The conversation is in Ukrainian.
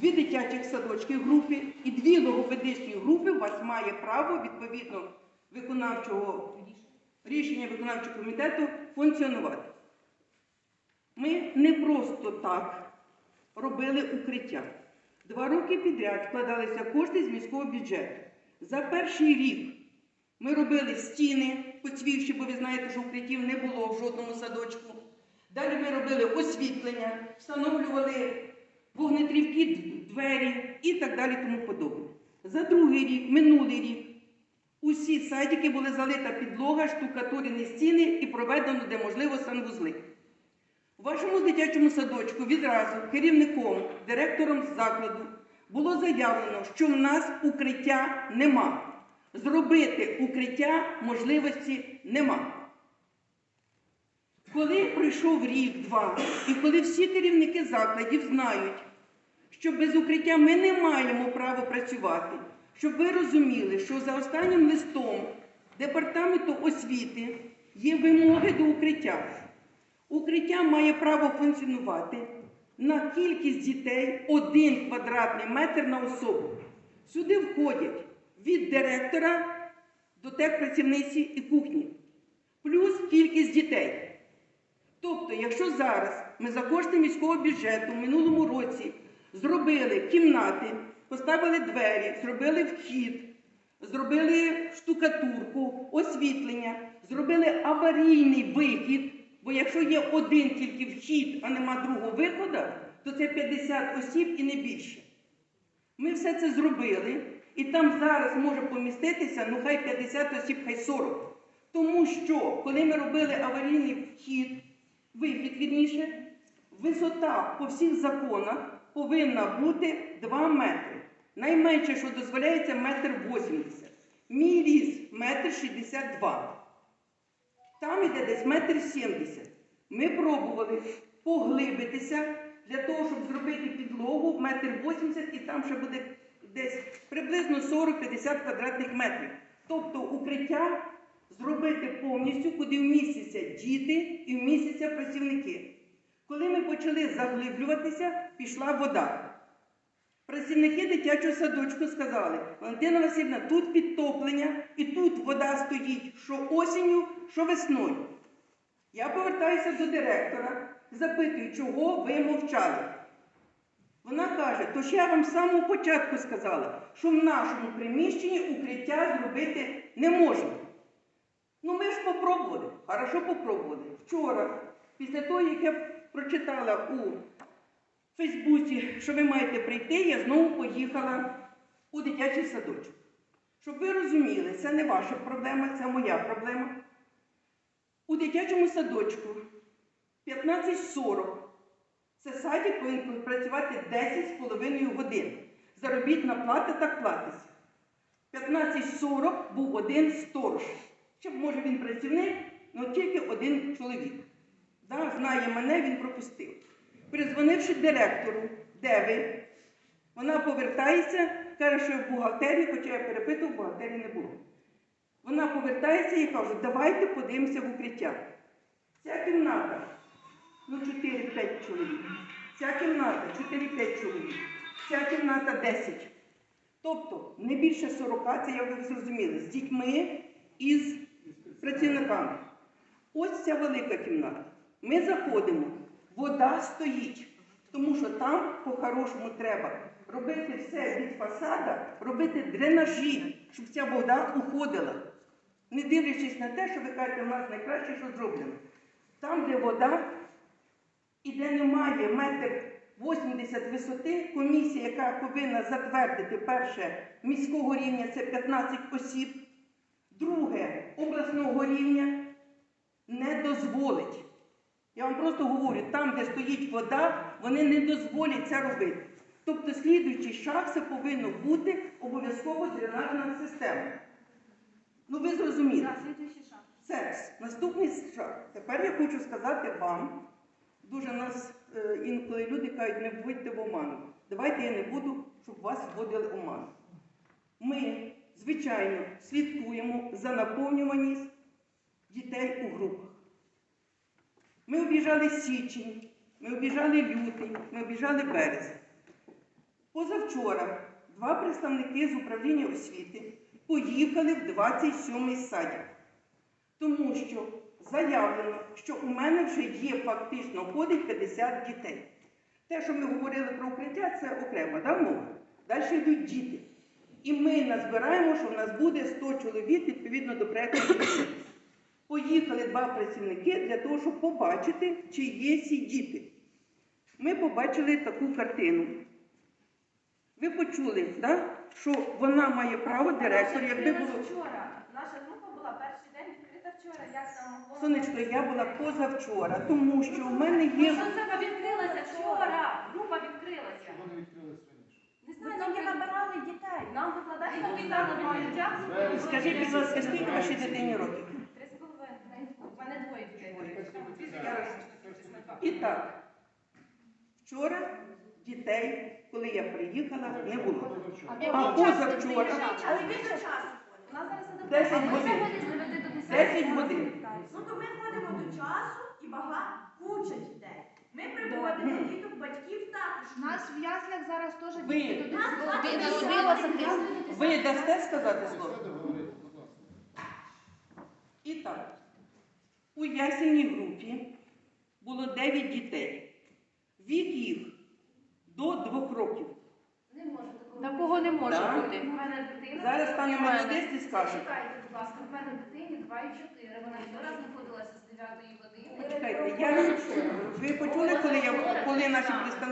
дві дитячих садочки групи і дві логопедичні групи, у вас має право відповідно виконавчого рішення виконавчого комітету функціонувати. Ми не просто так робили укриття. Два роки підряд вкладалися кошти з міського бюджету. За перший рік ми робили стіни поцвівші, бо ви знаєте, що укриттів не було в жодному садочку. Далі ми робили освітлення, встановлювали вогнетрівки, двері і так далі тому подобне. За другий рік, минулий рік, усі садики були залита підлога, штукатурені стіни і проведено, де можливо, санвузли. У вашому дитячому садочку відразу керівником, директором закладу було заявлено, що в нас укриття нема. Зробити укриття можливості нема. Коли пройшов рік-два, і коли всі керівники закладів знають, що без укриття ми не маємо права працювати, щоб ви розуміли, що за останнім листом департаменту освіти є вимоги до укриття. Укриття має право функціонувати на кількість дітей один квадратний метр на особу. Сюди входять від директора до техпрацівниці і кухні, плюс кількість дітей. Тобто, якщо зараз ми за кошти міського бюджету в минулому році зробили кімнати, поставили двері, зробили вхід, зробили штукатурку, освітлення, зробили аварійний вихід, бо якщо є один тільки вхід, а нема другого виходу, то це 50 осіб і не більше. Ми все це зробили, і там зараз може поміститися, ну хай 50 осіб, хай 40. Тому що, коли ми робили аварійний вхід, вихід вірніше, висота по всіх законах повинна бути 2 метри. Найменше, що дозволяється, метр 80. Мій ріс метр 62. Там іде десь метр 70. Ми пробували поглибитися для того, щоб зробити підлогу метр 80 і там ще буде десь приблизно 40-50 квадратних метрів. Тобто укриття зробити повністю, куди вмістяться діти і вмістяться працівники. Коли ми почали заглиблюватися, пішла вода. Працівники дитячого садочку сказали, Валентина Васильівна, тут підтоплення і тут вода стоїть що осінню, що весною. Я повертаюся до директора, запитую, чого ви мовчали. Вона каже, то ж я вам з самого початку сказала, що в нашому приміщенні укриття зробити не можна. Ну ми ж попробували, хорошо попробували. Вчора, після того, як я прочитала у Фейсбуці, що ви маєте прийти, я знову поїхала у дитячий садочок. Щоб ви розуміли, це не ваша проблема, це моя проблема. У дитячому садочку 15.40 це садик повинен працювати 10,5 годин. Заробітна плата так платиться. 15.40 був один сторож. Чи може він працівник, але тільки один чоловік. Да, знає мене, він пропустив. Перезвонивши директору, де ви, вона повертається, каже, що я в бухгалтерії, хоча я перепитував, в бухгалтерії не було. Вона повертається і каже, давайте подивимося в укриття. Ця кімната, ну 4-5 чоловік. Ця кімната 4-5 чоловік. Ця кімната 10. Тобто не більше 40, це я ви зрозуміли, з дітьми і з працівниками. Ось ця велика кімната. Ми заходимо, вода стоїть, тому що там по-хорошому треба робити все від фасада, робити дренажі, щоб ця вода уходила. Не дивлячись на те, що ви кажете, у нас найкраще, що зроблено. Там, де вода і де немає метр 80 висоти, комісія, яка повинна затвердити перше міського рівня, це 15 осіб, друге обласного рівня не дозволить. Я вам просто говорю, там, де стоїть вода, вони не дозволять це робити. Тобто, слідуючий шаг це повинно бути обов'язково дренажна система. Ну ви зрозуміли. Секс. Наступний шаг. Тепер я хочу сказати вам, дуже нас е, інколи люди кажуть, не вводьте в оману. Давайте я не буду, щоб вас вводили в оману. Ми, звичайно, слідкуємо за наповнюваність дітей у групах. Ми обіжали січень, ми обіжали лютий, ми обіжали березень. Позавчора два представники з управління освіти поїхали в 27-й садик, тому що заявлено, що у мене вже є фактично ходить 50 дітей. Те, що ми говорили про укриття, це окремо, да, мова? Далі йдуть діти. І ми назбираємо, що в нас буде 100 чоловік відповідно до проєкту. Поїхали два працівники для того, щоб побачити, чи є ці діти. Ми побачили таку картину. Ви почули, да? що вона має право, директор, якби було. вчора. Наша група була перший день відкрита вчора. Як там? Сонечко, я була позавчора, тому що в мене Ну, є. що це відкрилася вчора? Група відкрилася. Чого не відкрились раніше? Не Ви знаю, тільки набирали дітей. нам викладають мають час. Скажіть, будь ласка, скільки вашій дитині років? Три з половиною. У мене двоє дітей. І так, вчора дітей, коли я приїхала, не було. А позавчора Але більше часу У ходимо. нас зараз адаптація. 10 годин. Сьогодні з 9 до 10. 10 годин. Ну то ми ходимо до часу і багато куча дітей. Ми приводимо діток, батьків також. У нас в яслях зараз теж Ви- діти туди Нас 10 двадцять народилося десятих. десь. Ви дасте сказати слово? І так, у ясеній групі було 9 дітей. Вік їх до 2 років. Не може такого. Не може Так. бути. У мене дитина. Зараз пані У мене- і скаже. Чекайте, будь ласка, в мене дитині 2 і 4. Вона вчора знаходилася з 9 години. Почекайте, я ви почули, коли я коли наші представники.